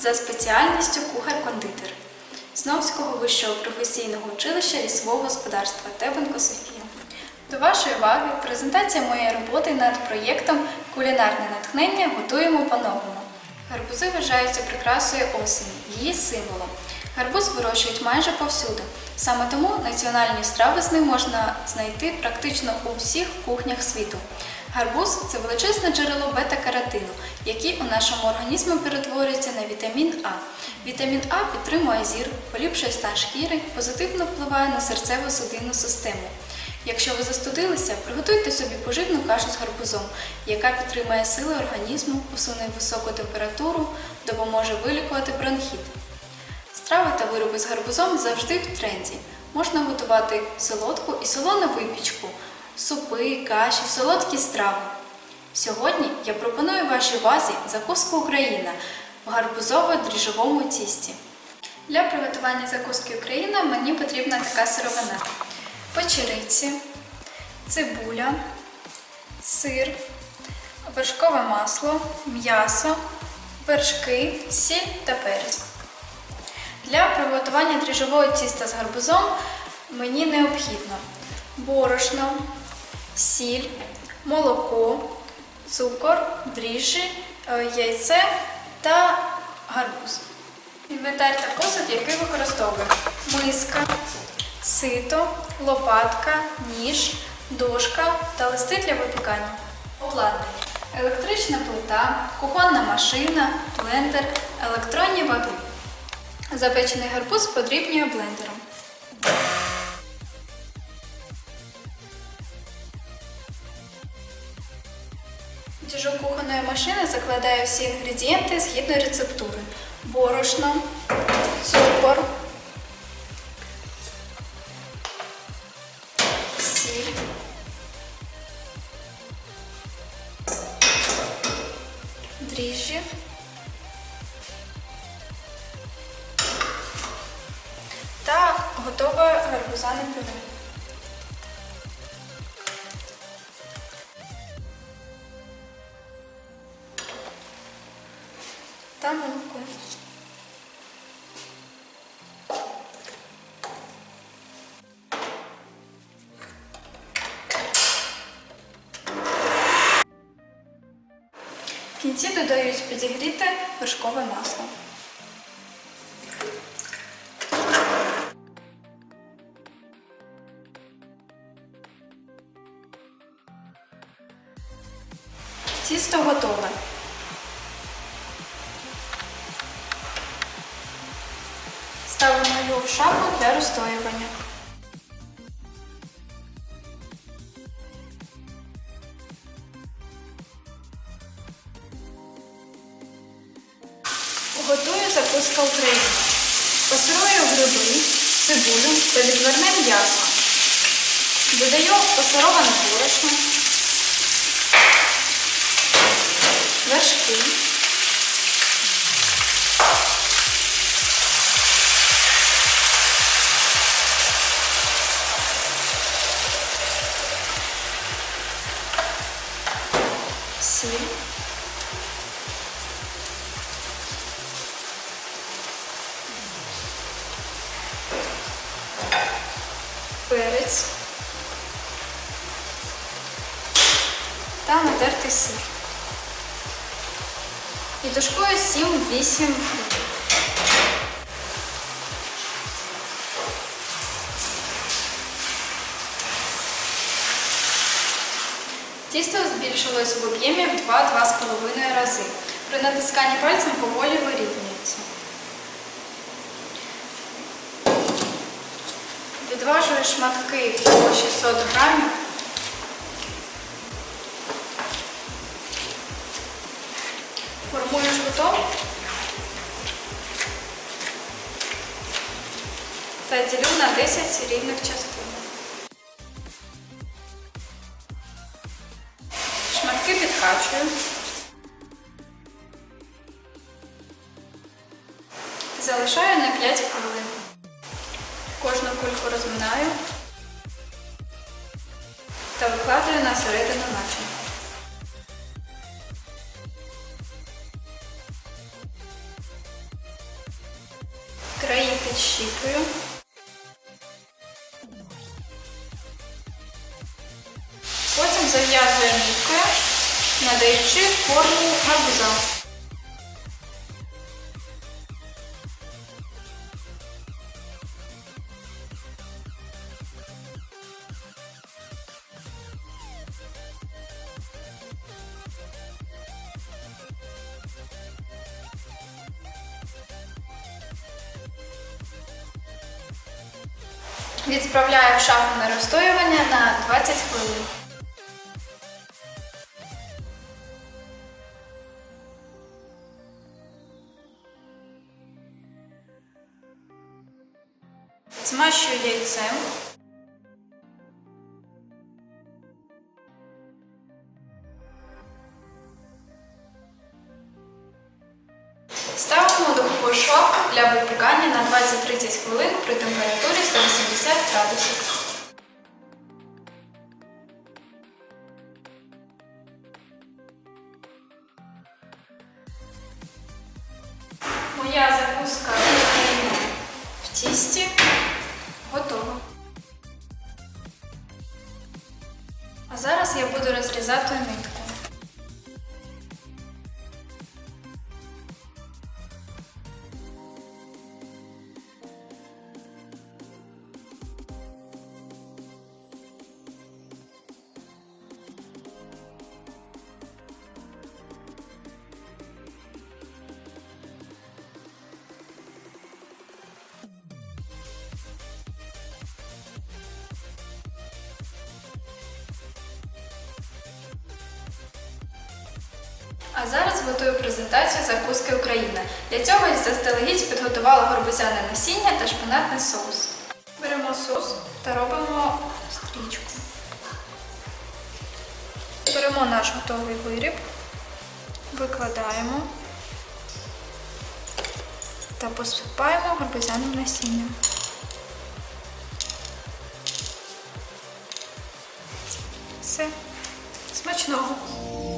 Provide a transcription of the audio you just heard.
за спеціальністю кухар-кондитер Сновського вищого професійного училища лісового господарства Тебенко Софія. До вашої уваги презентація моєї роботи над проєктом Кулінарне натхнення готуємо по-новому. Гарбузи вважаються прикрасою осені, її символом. Гарбуз вирощують майже повсюди. Саме тому національні страви з ним можна знайти практично у всіх кухнях світу. Гарбуз це величезне джерело бета-каротину, який у нашому організмі перетворюється на вітамін А. Вітамін А підтримує зір, поліпшує стан шкіри, позитивно впливає на серцево-судинну систему. Якщо ви застудилися, приготуйте собі поживну кашу з гарбузом, яка підтримує сили організму, усуне високу температуру, допоможе вилікувати бронхіт. Страви та вироби з гарбузом завжди в тренді. Можна готувати солодку і солону випічку, супи, каші, солодкі страви. Сьогодні я пропоную вашій увазі закуску Україна в гарбузово-дріжджовому тісті. Для приготування закуски Україна мені потрібна така сировина: печериці, цибуля, сир, вершкове масло, м'ясо, вершки, сіль та перець. Для приготування дріжджового тіста з гарбузом мені необхідно борошно, сіль, молоко, цукор, дріжджі, е, яйце та гарбуз. Інвентар та посуд, який використовую миска, сито, лопатка, ніж, дошка та листи для випікання. Обладнання. Електрична плита, кухонна машина, блендер, електронні ваги. Запечений гарбуз подрібнює блендером. В Діжок кухонної машини закладаю всі інгредієнти згідно рецептури: борошно, цукор, сіль, дріжджі, та готове гарбузане пюре. Молоко. В кінці додають підігріте вершкове масло. Тісто готове. В шафу для розстоювання. Готую закуска України. Пасирую гриби, цибулю та відверне м'ясо. Додаю пасироване борошно, вершки. Сіль. Перець. Та натертий сир. І тушкую 7-8 хвилин. Тісто збільшилось в об'ємі в 2-2,5 рази. При натисканні пальцем поволі вирівнюється. Відважую шматки по 600 грамів. Формую жгуток та ділю на 10 рівних частин. Залишаю на 5 хвилин. Кожну кульку розминаю та викладаю на середину начинку. Защіпую. Потім зав'язую ниткою, надаючи форму гарбуза. Відправляю в шафу на розстоювання на 20 хвилин. Змащую яйцем. Ставимо духову шафу для випікання на 20-30 хвилин при температурі 180 градусів. Моя закуска в тісті готова. А зараз я буду розрізати нитку. А зараз готую презентацію закуски Україна. Для цього я заздалегідь підготувала горбузяне насіння та шпинатний соус. Беремо соус та робимо стрічку. Беремо наш готовий виріб, викладаємо та посипаємо горбузяним насінням. Все. Смачного!